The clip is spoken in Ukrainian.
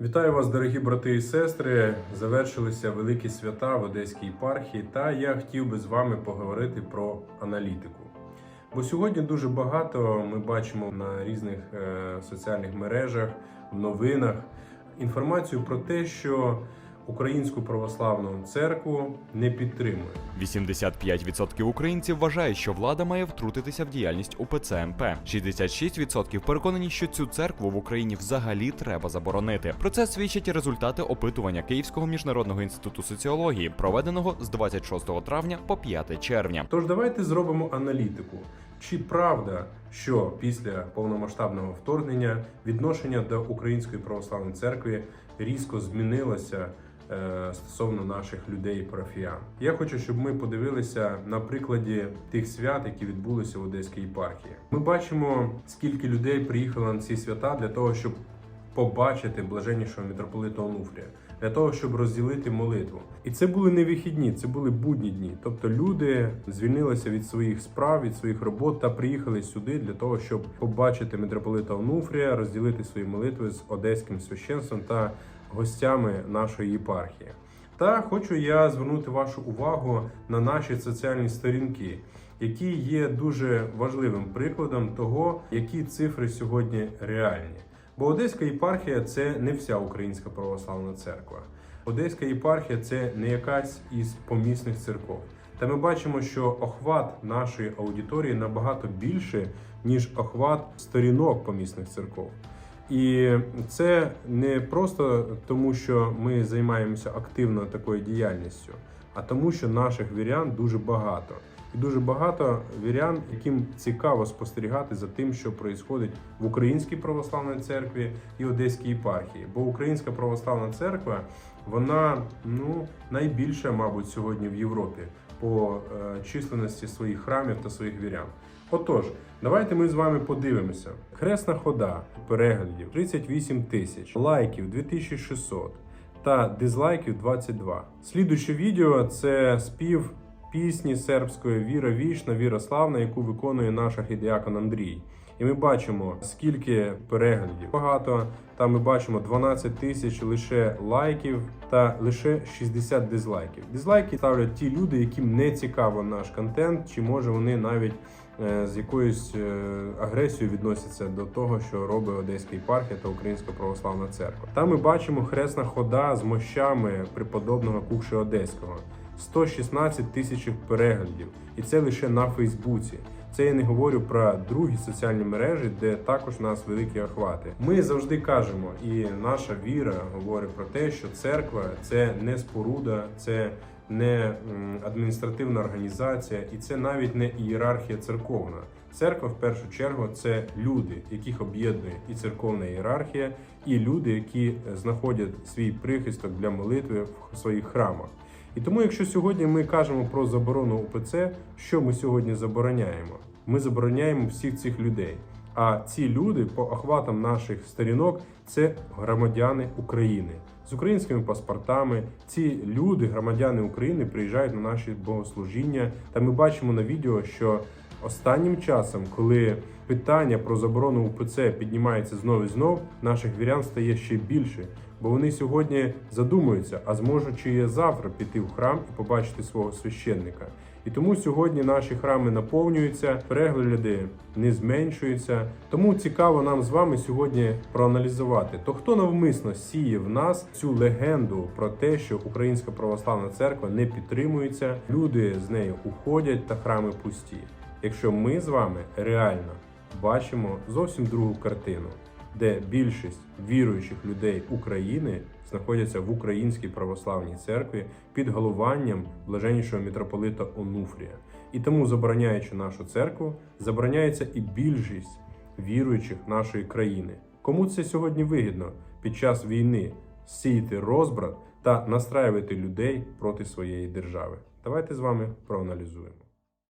Вітаю вас, дорогі брати і сестри. Завершилися великі свята в Одеській єпархії, та я хотів би з вами поговорити про аналітику. Бо сьогодні дуже багато ми бачимо на різних е, соціальних мережах, в новинах інформацію про те, що Українську православну церкву не підтримує. 85% українців вважають, що влада має втрутитися в діяльність УПЦ МП. 66% переконані, що цю церкву в Україні взагалі треба заборонити. Про це свідчать результати опитування Київського міжнародного інституту соціології, проведеного з 26 травня по 5 червня. Тож давайте зробимо аналітику. Чи правда, що після повномасштабного вторгнення відношення до Української православної церкви різко змінилося стосовно наших людей парафіян? Я хочу, щоб ми подивилися на прикладі тих свят, які відбулися в Одеській єпархії. Ми бачимо, скільки людей приїхало на ці свята для того, щоб побачити блаженнішого митрополита Онуфрія, для того, щоб розділити молитву. І це були не вихідні, це були будні дні. Тобто люди звільнилися від своїх справ, від своїх робот та приїхали сюди для того, щоб побачити митрополита Онуфрія, розділити свої молитви з одеським священством та гостями нашої єпархії. Та хочу я звернути вашу увагу на наші соціальні сторінки, які є дуже важливим прикладом того, які цифри сьогодні реальні. Бо Одеська єпархія це не вся українська православна церква. Одеська єпархія це не якась із помісних церков. Та ми бачимо, що охват нашої аудиторії набагато більше, ніж охват сторінок помісних церков. І це не просто тому, що ми займаємося активно такою діяльністю, а тому, що наших вірян дуже багато. І дуже багато вірян, яким цікаво спостерігати за тим, що відбувається в Українській православній церкві і Одеській єпархії. Бо Українська православна церква, вона ну найбільша, мабуть, сьогодні в Європі по е, численності своїх храмів та своїх вірян. Отож, давайте ми з вами подивимося. Хресна хода переглядів 38 тисяч, лайків 2600 та дизлайків 22. Слідуюче відео це спів пісні сербської Віра вічна, Віра славна, яку виконує наш архідіакон Андрій. І ми бачимо, скільки переглядів багато. Там ми бачимо 12 тисяч лише лайків та лише 60 дизлайків. Дизлайки ставлять ті люди, яким не цікаво наш контент, чи може вони навіть е, з якоюсь е, агресією відносяться до того, що робить Одеська єпархія та Українська православна церква. Там ми бачимо хресна хода з мощами преподобного Кукши Одеського. 116 тисяч переглядів, і це лише на Фейсбуці. Це я не говорю про другі соціальні мережі, де також у нас великі охвати. Ми завжди кажемо, і наша віра говорить про те, що церква це не споруда, це не адміністративна організація, і це навіть не ієрархія церковна. Церква в першу чергу це люди, яких об'єднує і церковна ієрархія, і люди, які знаходять свій прихисток для молитви в своїх храмах. І тому, якщо сьогодні ми кажемо про заборону УПЦ, що ми сьогодні забороняємо? Ми забороняємо всіх цих людей. А ці люди по охватам наших сторінок це громадяни України з українськими паспортами. Ці люди, громадяни України, приїжджають на наші богослужіння. Та ми бачимо на відео, що останнім часом, коли питання про заборону УПЦ піднімається знову і знов, наших вірян стає ще більше. Бо вони сьогодні задумуються, а зможуть чи я завтра піти в храм і побачити свого священника. І тому сьогодні наші храми наповнюються, перегляди не зменшуються. Тому цікаво нам з вами сьогодні проаналізувати, то хто навмисно сіє в нас цю легенду про те, що Українська православна церква не підтримується, люди з нею уходять та храми пусті. Якщо ми з вами реально бачимо зовсім другу картину де більшість віруючих людей України знаходяться в Українській православній церкві під головуванням блаженнішого митрополита Онуфрія. І тому, забороняючи нашу церкву, забороняється і більшість віруючих нашої країни. Кому це сьогодні вигідно під час війни сіяти розбрат та настраювати людей проти своєї держави? Давайте з вами проаналізуємо.